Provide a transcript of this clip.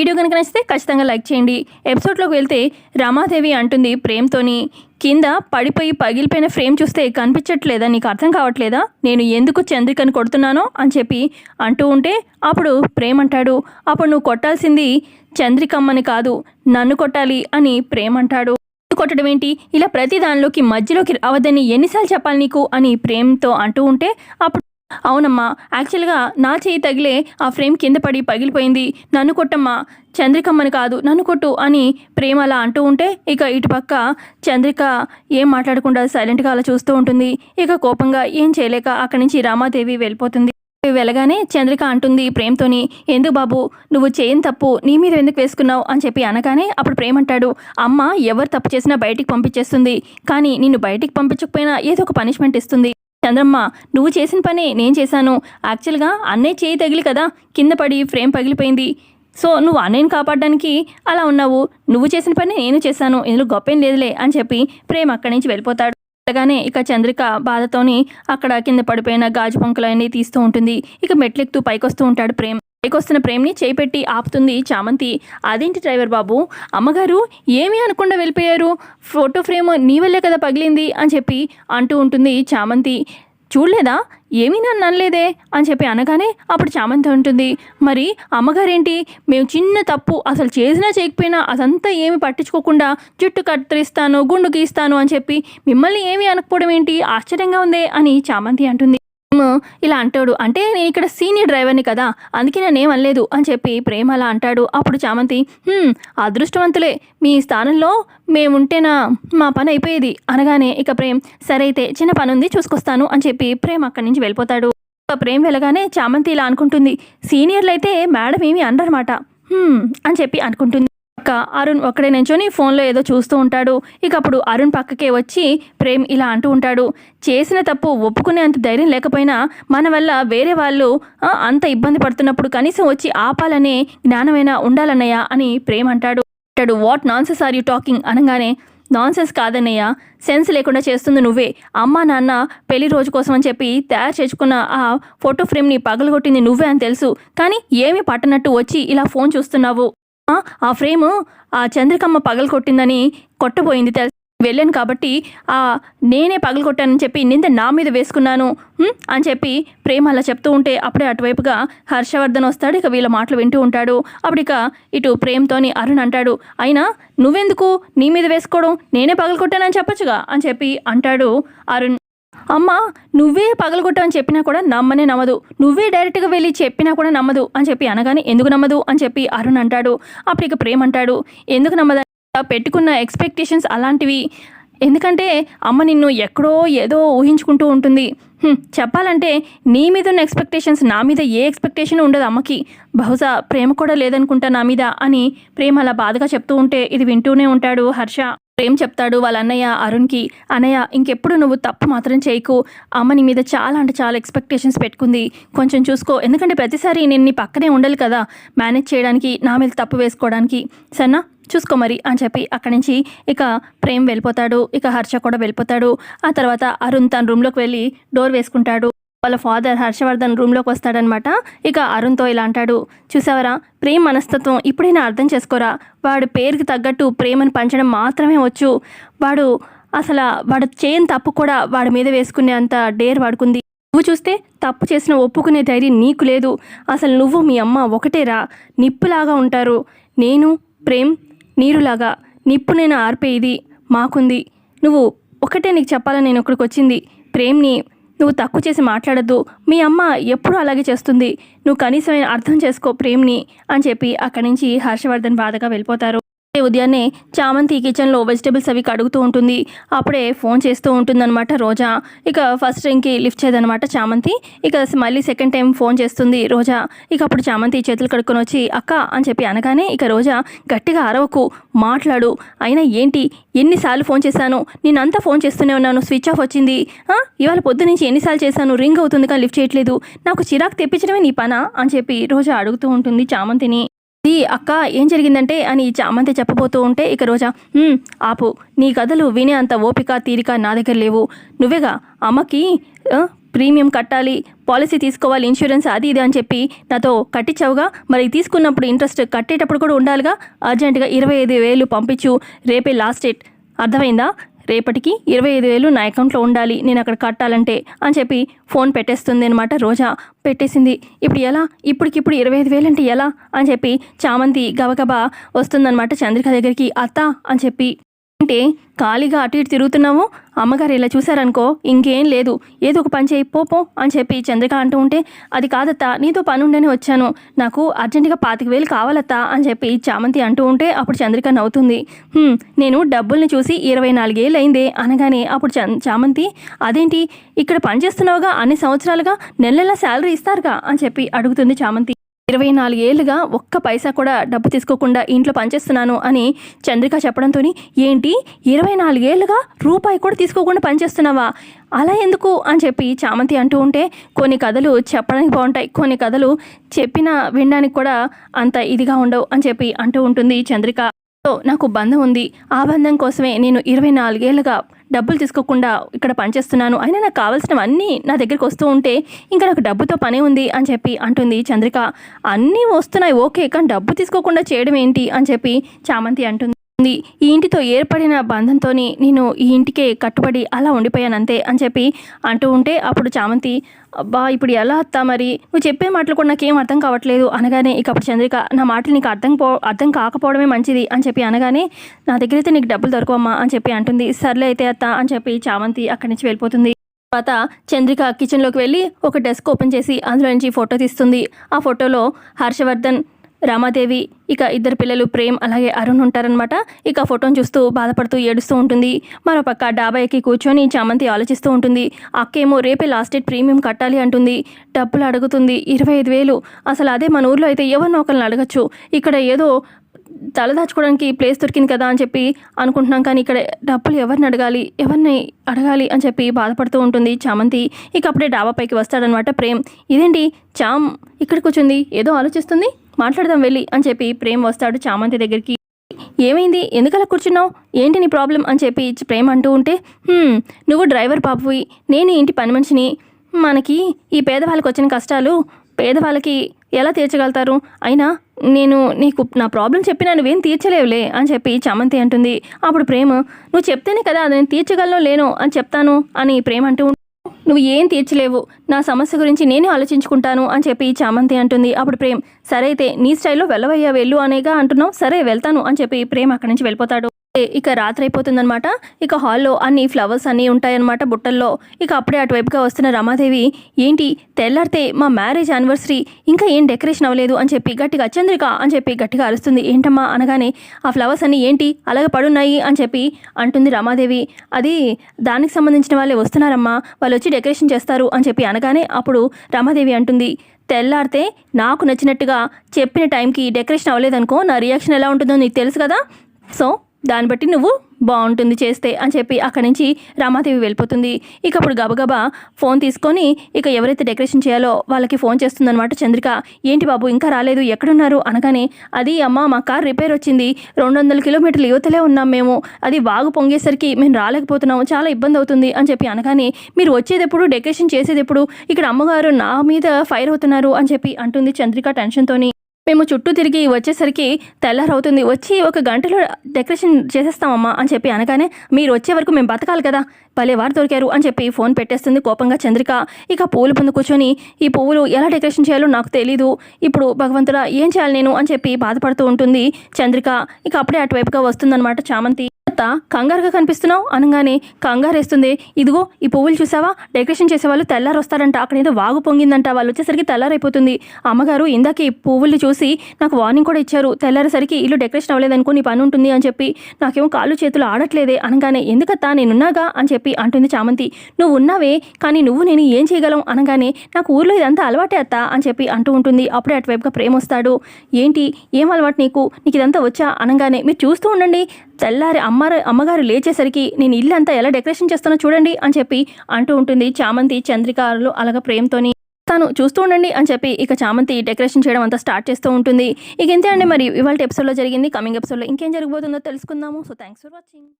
Video కనుక నచ్చితే ఖచ్చితంగా లైక్ చేయండి. ఎపిసోడ్లోకి వెళ్తే రమాదేవి అంటుంది ప్రేమ్తోని కింద పడిపోయి పగిలిపోయిన ఫ్రేమ్ చూస్తే కనిపించట్లేదా? నీకు అర్థం కావట్లేదా? నేను ఎందుకు చంద్రికను కొడుతున్నానో? అని చెప్పి అంటూ ఉంటే అప్పుడు ప్రేమ్ అంటాడు అప్పుడు నువ్వు కొట్టాల్సింది చంద్రికమ్మని కాదు నన్ను కొట్టాలి అని ప్రేమ్ అంటాడు. కొట్టడం ఏంటి? ఇలా ప్రతి దానిలోకి మధ్యలోకి రావద్దని ఎన్నిసార్లు చెప్పాలి నీకు? అని ప్రేమ్తో అంటూ ఉంటే అప్పుడు అవునమ్మా యాక్చువల్గా నా చేయి తగిలే ఆ ఫ్రేమ్ కింద పడి పగిలిపోయింది. నన్ను కొట్టమ్మా చంద్రికమ్మని కాదు నన్ను కొట్టు అని ప్రేమ అలా అంటూ ఉంటే ఇక ఇటుపక్క చంద్రిక ఏం మాట్లాడకుండా సైలెంట్గా అలా చూస్తూ ఉంటుంది. ఇక కోపంగా ఏం చేయలేక అక్కడి నుంచి రామాదేవి వెళ్ళిపోతుంది. వెళ్ళగానే చంద్రిక అంటుంది ప్రేమతోని ఎందుకు బాబు నువ్వు చేయని తప్పు నీ మీద ఎందుకు వేసుకున్నావు? అని చెప్పి అనగానే అప్పుడు ప్రేమ అంటాడు అమ్మ ఎవరు తప్పు చేసినా బయటికి పంపించేస్తుంది. కానీ నిన్ను బయటికి పంపించకపోయినా ఏదో ఒక పనిష్మెంట్ ఇస్తుంది. చంద్రమ్మ నువ్వు చేసిన పనే నేను చేశాను. యాక్చువల్గా అన్నయ్య చేయి తగిలి కదా కింద పడి ఫ్రేమ్ పగిలిపోయింది. సో నువ్వు అన్నయ్యని కాపాడడానికి అలా ఉన్నావు. నువ్వు చేసిన పని నేను చేశాను. ఇందులో గొప్పేం లేదులే అని చెప్పి ప్రేమ్ అక్కడి నుంచి వెళ్ళిపోతాడు. అలాగానే ఇక చంద్రిక బాధతోని అక్కడ కింద పడిపోయిన గాజు పంకులన్నీ తీస్తూ ఉంటుంది. ఇక మెట్లెక్కుతూ పైకొస్తూ ఉంటాడు ప్రేమ్. పైకొస్తున్న ప్రేమ్ని చేపెట్టి ఆపుతుంది చామంతి. అదేంటి డ్రైవర్ బాబు? అమ్మగారు ఏమీ అనకుండా వెళ్ళిపోయారు. ఫోటో ఫ్రేమ్ నీ వల్లే కదా పగిలింది అని చెప్పి అంటూ ఉంటుంది చామంతి. చూడలేదా? ఏమీ నన్ను అనలేదే అని చెప్పి అనగానే అప్పుడు చామంతి ఉంటుంది మరి అమ్మగారేంటి? మేము చిన్న తప్పు అసలు చేసినా చేయకపోయినా అదంతా ఏమి పట్టించుకోకుండా జుట్టు కత్తిరిస్తాను గుండు గీస్తాను అని చెప్పి మిమ్మల్ని ఏమీ అనకపోవడం ఏంటి? ఆశ్చర్యంగా ఉందే అని చామంతి అంటుంది. ప్రేమ్ ఇలా అంటాడు. అంటే నేను ఇక్కడ సీనియర్ డ్రైవర్ని కదా అందుకే నేను ఏమనలేదు అని చెప్పి ప్రేమ అలా అంటాడు. అప్పుడు చామంతి అదృష్టవంతులే. మీ స్థానంలో మేముంటేనా మా పని అయిపోయేది? అనగానే ఇక ప్రేమ్ సరే అయితే చిన్న పని ఉంది చూసుకొస్తాను అని చెప్పి ప్రేమ్ అక్కడి నుంచి వెళ్ళిపోతాడు. ఇక ప్రేమ్ వెళ్ళగానే చామంతి ఇలా అనుకుంటుంది సీనియర్లు అయితే మేడం ఏమి అనరు అని చెప్పి అనుకుంటుంది. పక్క అరుణ్ ఒక్కడే నించొని ఫోన్లో ఏదో చూస్తూ ఉంటాడు. ఇక అప్పుడు అరుణ్ పక్కకే వచ్చి ప్రేమ్ ఇలా అంటూ ఉంటాడు. చేసిన తప్పు ఒప్పుకునే అంత ధైర్యం లేకపోయినా మన వల్ల వేరే వాళ్ళు అంత ఇబ్బంది పడుతున్నప్పుడు కనీసం వచ్చి ఆపాలనే జ్ఞానమైనా ఉండాలన్నయ్య అని ప్రేమ్ అంటాడు. అంటాడు what nonsense are you talking? అనగానే నాన్సెన్స్ కాదన్నయ్య సెన్స్ లేకుండా చేస్తుంది నువ్వే. అమ్మ నాన్న పెళ్ళి రోజు కోసం అని చెప్పి తయారు చేసుకున్న ఆ ఫోటో ఫ్రేమ్ని పగలగొట్టింది నువ్వే అని తెలుసు. కానీ ఏమీ పట్టనట్టు వచ్చి ఇలా ఫోన్ చూస్తున్నావు. ఆ, ఫ్రేమ్ ఆ చంద్రికమ్మ పగలు కొట్టిందని కొట్టబోయింది తెలుసు? వెళ్ళాను కాబట్టి ఆ నేనే పగలు కొట్టానని చెప్పి నింద నా మీద వేసుకున్నాను అని చెప్పి ప్రేమ అలా చెప్తూ ఉంటే అప్పుడే అటువైపుగా హర్షవర్ధన్ వస్తాడు ఇక వీళ్ళ మాటలు వింటూ ఉంటాడు. అప్పుడు ఇక ఇటు ప్రేమతోని అరుణ్ అంటాడు అయినా నువ్వెందుకు నీ మీద వేసుకోవడం? నేనే పగలు కొట్టానని చెప్పొచ్చుగా? అని చెప్పి అంటాడు అరుణ్. అమ్మ నువ్వే పగలగొట్టమని చెప్పినా కూడా నమ్మనే నమ్మదు. నువ్వే డైరెక్ట్గా వెళ్ళి చెప్పినా కూడా నమ్మదు అని చెప్పి అనగానే ఎందుకు నమ్మదు అని చెప్పి అరుణ్ అంటాడు. అప్పుడు ఇక ప్రేమ్ అంటాడు ఎందుకు నమ్మదు? పెట్టుకున్న ఎక్స్పెక్టేషన్స్ అలాంటివి. ఎందుకంటే అమ్మ నిన్ను ఎక్కడో ఏదో ఊహించుకుంటూ ఉంటుంది. చెప్పాలంటే నీ మీద ఉన్న ఎక్స్పెక్టేషన్స్ నా మీద ఏ ఎక్స్పెక్టేషన్ ఉండదు అమ్మకి. బహుశా ప్రేమ కూడా లేదనుకుంటా నా మీద అని ప్రేమ అలా బాధగా చెప్తూ ఉంటే ఇది వింటూనే ఉంటాడు హర్ష. ప్రేమ్ చెప్తాడు వాళ్ళ అన్నయ్య అరుణ్కి? అన్నయ్య ఇంకెప్పుడు నువ్వు తప్పు మాత్రం చేయకు. అమ్మ నీ మీద చాలా అంటే చాలా ఎక్స్పెక్టేషన్స్ పెట్టుకుంది. కొంచెం చూసుకో. ఎందుకంటే ప్రతిసారి నేను నీ పక్కనే ఉండాలి కదా. మేనేజ్ చేయడానికి నా మీద తప్పు వేసుకోవడానికి. సన్నా చూసుకో మరి అని చెప్పి అక్కడి నుంచి ఇక ప్రేమ్ వెళ్ళిపోతాడు. ఇక హర్ష కూడా వెళ్ళిపోతాడు. ఆ తర్వాత అరుణ్ తన రూమ్లోకి వెళ్ళి డోర్ వేసుకుంటాడు. వాళ్ళ ఫాదర్ హర్షవర్ధన్ రూమ్లోకి వస్తాడనమాట. ఇక అరుణ్తో ఇలా అంటాడు చూసావరా ప్రేమ్ మనస్తత్వం ఇప్పుడైనా అర్థం చేసుకోరా? వాడు పేరుకి తగ్గట్టు ప్రేమను పంచడం మాత్రమే వచ్చు. వాడు అసలు వాడు చేయని తప్పు కూడా వాడి మీద వేసుకునే అంత డేర్ వాడుకుంది. నువ్వు చూస్తే తప్పు చేసిన ఒప్పుకునే ధైర్యం నీకు లేదు. అసలు నువ్వు మీ అమ్మ ఒకటేరా? నిప్పులాగా ఉంటారు. నేను ప్రేమ్ నీరులాగా. నిప్పు నేను ఆర్పేది మాకుంది. నువ్వు ఒకటే నీకు చెప్పాలని నేను ఇక్కడికి వచ్చింది. ప్రేమ్ని నువ్వు తక్కువ చేసి మాట్లాడద్దు. మీ అమ్మ ఎప్పుడూ అలాగే చేస్తుంది. నువ్వు కనీసం అర్థం చేసుకో ప్రేమ్ని అని చెప్పి అక్కడి నుంచి హర్షవర్ధన్ బాధగా వెళ్ళిపోతారు. ఉదయాన్నే చామంతి కిచెన్లో వెజిటేబుల్స్ అవి కడుగుతూ ఉంటుంది. అప్పుడే ఫోన్ చేస్తూ ఉంటుందన్నమాట రోజా. ఇక ఫస్ట్ టైంకి లిఫ్ట్ చేయదనమాట చామంతి. ఇక మళ్ళీ సెకండ్ టైం ఫోన్ చేస్తుంది రోజా. ఇక అప్పుడు చామంతి చేతులు కడుక్కొని వచ్చి అక్క అని చెప్పి అనగానే ఇక రోజా గట్టిగా అరవకు మాట్లాడు. అయినా ఏంటి? ఎన్నిసార్లు ఫోన్ చేశాను? నేనంతా ఫోన్ చేస్తూనే ఉన్నాను. స్విచ్ ఆఫ్ వచ్చింది. ఇవాళ పొద్దు నుంచి ఎన్నిసార్లు చేశాను? రింగ్ అవుతుంది కానీ లిఫ్ట్ చేయట్లేదు. నాకు చిరాకు తెప్పించడమే నీ పనా? అని చెప్పి రోజా అడుగుతూ ఉంటుంది చామంతిని. ఇది అక్క ఏం జరిగిందంటే అని చామంతి చెప్పబోతూ ఉంటే ఇక రోజా ఆపు. నీ కథలు వినే అంత ఓపిక తీరిక నా దగ్గర లేవు. నువ్వేగా అమ్మకి ప్రీమియం కట్టాలి పాలసీ తీసుకోవాలి ఇన్సూరెన్స్ అది ఇది అని చెప్పి నాతో కట్టించావుగా? మరి తీసుకున్నప్పుడు ఇంట్రెస్ట్ కట్టేటప్పుడు కూడా ఉండాలిగా? అర్జెంటుగా ఇరవై ఐదు వేలు పంపించు రేపే లాస్ట్ డేట్. అర్థమైందా? రేపటికి ఇరవై ఐదు వేలు నా అకౌంట్లో ఉండాలి నేను అక్కడ కట్టాలంటే అని చెప్పి ఫోన్ పెట్టేస్తుంది అనమాట రోజా. పెట్టేసింది. ఇప్పుడు ఎలా? ఇప్పటికిప్పుడు ఇరవై ఐదు వేలు అంటే ఎలా? అని చెప్పి చామంతి గబగబా వస్తుందన్నమాట చంద్రిక దగ్గరికి. అత్త అని చెప్పి అంటే ఖాళీగా అటు ఇటు తిరుగుతున్నాము అమ్మగారు ఇలా చూశారనుకో ఇంకేం లేదు. ఏదో ఒక పని చేయి పోపో అని చెప్పి చంద్రిక అంటూ ఉంటే అది కాదత్తా నీతో పని ఉండని వచ్చాను. నాకు అర్జెంటుగా పాతిక వేలు కావాలత్తా అని చెప్పి చామంతి అంటూ ఉంటే అప్పుడు చంద్రిక నవ్వుతుంది. నేను డబ్బుల్ని చూసి ఇరవై నాలుగేళ్ళు అయిందే అనగానే అప్పుడు చామంతి అదేంటి? ఇక్కడ పని చేస్తున్నావుగా అన్ని సంవత్సరాలుగా? నెల నెల శాలరీ ఇస్తారుగా? అని చెప్పి అడుగుతుంది చామంతి. ఇరవై నాలుగేళ్ళుగా ఒక్క పైసా కూడా డబ్బు తీసుకోకుండా ఇంట్లో పనిచేస్తున్నాను అని చంద్రిక చెప్పడంతో ఏంటి? ఇరవై నాలుగేళ్ళుగా రూపాయి కూడా తీసుకోకుండా పనిచేస్తున్నావా? అలా ఎందుకు? అని చెప్పి చామంతి అంటూ ఉంటే కొన్ని కథలు చెప్పడానికి బాగుంటాయి. కొన్ని కథలు చెప్పినా వినడానికి కూడా అంత ఇదిగా ఉండవు అని చెప్పి అంటూ ఉంటుంది చంద్రిక. నాకు బంధం ఉంది. ఆ బంధం కోసమే నేను ఇరవై నాలుగేళ్ళుగా డబ్బులు తీసుకోకుండా ఇక్కడ పనిచేస్తున్నాను అయినా నాకు కావాల్సినవన్నీ నా దగ్గరికి వస్తూ ఉంటే ఇంకా నాకు డబ్బుతో పనే ఉంది అని చెప్పి అంటుంది చంద్రిక. అన్నీ వస్తున్నాయి ఓకే కానీ డబ్బు తీసుకోకుండా చేయడం ఏంటి అని చెప్పి చామంతి అంటుంది. ఈ ఇంటితో ఏర్పడిన బంధంతో నేను ఈ ఇంటికే కట్టుబడి అలా ఉండిపోయాను అంతే అని చెప్పి అంటూ ఉంటే అప్పుడు చామంతి అబ్బా ఇప్పుడు ఎలా అత్తా మరి? నువ్వు చెప్పే మాటలు కూడా నాకేం అర్థం కావట్లేదు అనగానే ఇక అప్పుడు చంద్రిక నా మాటలు నీకు అర్థం పో అర్థం కాకపోవడమే మంచిది అని చెప్పి అనగానే నా దగ్గర అయితే నీకు డబ్బులు దొరకవమ్మా అని చెప్పి అంటుంది. సర్లే అయితే అత్త అని చెప్పి చామంతి అక్కడి నుంచి వెళ్ళిపోతుంది. తర్వాత చంద్రిక కిచెన్లోకి వెళ్ళి ఒక డెస్క్ ఓపెన్ చేసి అందులో నుంచి ఫోటో తీస్తుంది. ఆ ఫోటోలో హర్షవర్ధన్ రామాదేవి ఇక ఇద్దరు పిల్లలు ప్రేమ్ అలాగే అరుణ్ ఉంటారనమాట ఇక ఫోటోని చూస్తూ బాధపడుతూ ఏడుస్తూ ఉంటుంది. మరోపక్క పక్క ఎక్కి కూర్చొని చామంతి ఆలోచిస్తూ ఉంటుంది. అక్కేమో రేపే లాస్ట్ డేట్ ప్రీమియం కట్టాలి అంటుంది. డబ్బులు అడుగుతుంది. ఇరవై ఐదు వేలు. అసలు అదే మన ఊర్లో అయితే ఎవరినో ఒకరిని అడగచ్చు. ఇక్కడ ఏదో తలదాచుకోవడానికి ప్లేస్ దొరికింది కదా అని చెప్పి అనుకుంటున్నాం కానీ ఇక్కడ డబ్బులు ఎవరిని అడగాలి? ఎవరిని అడగాలి అని చెప్పి బాధపడుతూ ఉంటుంది చామంతి. ఇక అప్పుడే డాబా పైకి వస్తాడనమాట ప్రేమ్. ఇదేంటి? చామ్ ఇక్కడ కూర్చుంది. ఏదో ఆలోచిస్తుంది? మాట్లాడదాం వెళ్ళి అని చెప్పి ప్రేమ్ వస్తాడు చామంతి దగ్గరికి. ఏమైంది? ఎందుకలా కూర్చున్నావు? ఏంటి నీ ప్రాబ్లం? అని చెప్పి ప్రేమ్ అంటూ ఉంటే నువ్వు డ్రైవర్ పాపవి నేను ఇంటి పని మనిషిని. మనకి ఈ పేదవాళ్ళకి వచ్చిన కష్టాలు పేదవాళ్ళకి ఎలా తీర్చగలుగుతారు? అయినా నేను నీకు నా ప్రాబ్లం చెప్పినా నువ్వేం తీర్చలేవులే అని చెప్పి చామంతి అంటుంది. అప్పుడు ప్రేమ నువ్వు చెప్తేనే కదా అది నేను తీర్చగలను లేను అని చెప్తాను అని ప్రేమ అంటూ నువ్వు ఏం తీర్చలేవు. నా సమస్య గురించి నేనే ఆలోచించుకుంటాను అని చెప్పి చామంతి అంటుంది. అప్పుడు ప్రేమ్ సరే అయితే నీ స్టైల్లో వెళ్ళవయ్యా వెళ్ళు అనేగా అంటున్నావు. సరే వెళ్తాను అని చెప్పి ప్రేమ్ అక్కడి నుంచి వెళ్ళిపోతాడు. ఇక రాత్రి అయిపోతుందనమాట ఇక హాల్లో అన్ని ఫ్లవర్స్ అన్నీ ఉంటాయన్నమాట బుట్టల్లో. ఇక అప్పుడే అటువైపుగా వస్తున్న రమాదేవి ఏంటి తెల్లారితే మా మ్యారేజ్ యానివర్సరీ ఇంకా ఏం డెకరేషన్ అవ్వలేదు? అని చెప్పి గట్టిగా చంద్రిక అని చెప్పి గట్టిగా అరుస్తుంది. ఏంటమ్మా? అనగానే ఆ ఫ్లవర్స్ అన్నీ ఏంటి? అలాగే పడున్నాయి అని చెప్పి అంటుంది రమాదేవి. అది దానికి సంబంధించిన వాళ్ళే వస్తున్నారమ్మా. వాళ్ళు వచ్చి డెకరేషన్ చేస్తారు అని చెప్పి అనగానే అప్పుడు రమాదేవి అంటుంది తెల్లారితే నాకు నచ్చినట్టుగా చెప్పిన టైంకి డెకరేషన్ అవ్వలేదనుకో నా రియాక్షన్ ఎలా ఉంటుందో నీకు తెలుసు కదా. సో దాన్ని బట్టి నువ్వు బాగుంటుంది చేస్తే అని చెప్పి అక్కడి నుంచి రామాదేవి వెళ్ళిపోతుంది. ఇక అప్పుడు గబగబా ఫోన్ తీసుకొని ఇక ఎవరైతే డెకరేషన్ చేయాలో వాళ్ళకి ఫోన్ చేస్తుందన్నమాట చంద్రిక. ఏంటి బాబు ఇంకా రాలేదు ఎక్కడున్నారు? అనగానే అది అమ్మ మా కార్ రిపేర్ వచ్చింది. రెండు వందల కిలోమీటర్లు యువతలే ఉన్నాం మేము. అది వాగు పొంగేసరికి మేము రాలేకపోతున్నాము చాలా ఇబ్బంది అవుతుంది అని చెప్పి అనగానే మీరు వచ్చేటప్పుడు డెకరేషన్ చేసేది ఎప్పుడు ఇక్కడ అమ్మగారు నా మీద ఫైర్ అవుతున్నారు అని చెప్పి అంటుంది చంద్రిక టెన్షన్తోని మేము చుట్టూ తిరిగి వచ్చేసరికి తెల్లారవుతుంది. వచ్చి ఒక గంటలో డెకరేషన్ చేసేస్తామమ్మా అని చెప్పి అనగానే మీరు వచ్చే వరకు మేము బతకాలి కదా. భలే వారు దొరికారు అని చెప్పి ఫోన్ పెట్టేస్తుంది కోపంగా చంద్రిక. ఇక పూలు ముందు కూర్చొని ఈ పువ్వులు ఎలా డెకరేషన్ చేయాలో నాకు తెలీదు. ఇప్పుడు భగవంతుడా ఏం చేయాలి నేను అని చెప్పి బాధపడుతూ ఉంటుంది చంద్రిక. ఇక అప్పుడే అటువైపుగా వస్తుందన్నమాట చామంతి. అత్త కంగారుగా కనిపిస్తున్నావు? అనగానే కంగారేస్తుంది. ఇదిగో ఈ పువ్వులు చూసావా? డెకరేషన్ చేసే వాళ్ళు తెల్లారు వస్తారంట అక్కడ ఏదో వాగు పొంగిందంట. వాళ్ళు వచ్చేసరికి తెల్లారైపోతుంది. అమ్మగారు ఇందాక ఈ పువ్వులు చూసి నాకు వార్నింగ్ కూడా ఇచ్చారు. తెల్లారేసరికి ఇల్లు డెకరేషన్ అవ్వలేదనుకో నీ పని ఉంటుంది అని చెప్పి. నాకేమో కాళ్ళు చేతులు ఆడట్లేదే. అనగానే ఎందుకత్తా? నేనున్నాగా? అని చెప్పి అంటుంది చామంతి. నువ్వు ఉన్నావే కానీ నువ్వు నేను ఏం చేయగలం? అనగానే నాకు ఊర్లో ఇదంతా అలవాటే అత్త అని చెప్పి అంటూ ఉంటుంది. అప్పుడే అటువైపుగా ప్రేమ వస్తాడు ఏంటి? ఏం అలవాటు నీకు? నీకు ఇదంతా వచ్చా? అనగానే మీరు చూస్తూ ఉండండి. తెల్లారి అమ్మారు అమ్మగారు లేచేసరికి నేను ఇల్లు అంతా ఎలా డెకరేషన్ చేస్తానో చూడండి అని చెప్పి అంటూ ఉంటుంది చామంతి చంద్రికారులు అలాగే ప్రేమతోని. తాను చూస్తూ ఉండండి అని చెప్పి ఇక చామంతి డెకరేషన్ చేయడం అంతా స్టార్ట్ చేస్తూ ఉంటుంది. ఇక ఇంతే అండి మరి. ఇవాళ ఎపిసోడ్లో జరిగింది. కమింగ్ ఎపిసోడ్లో ఇంకేం జరగబోతుందో తెలుసుకుందాము. So thanks for watching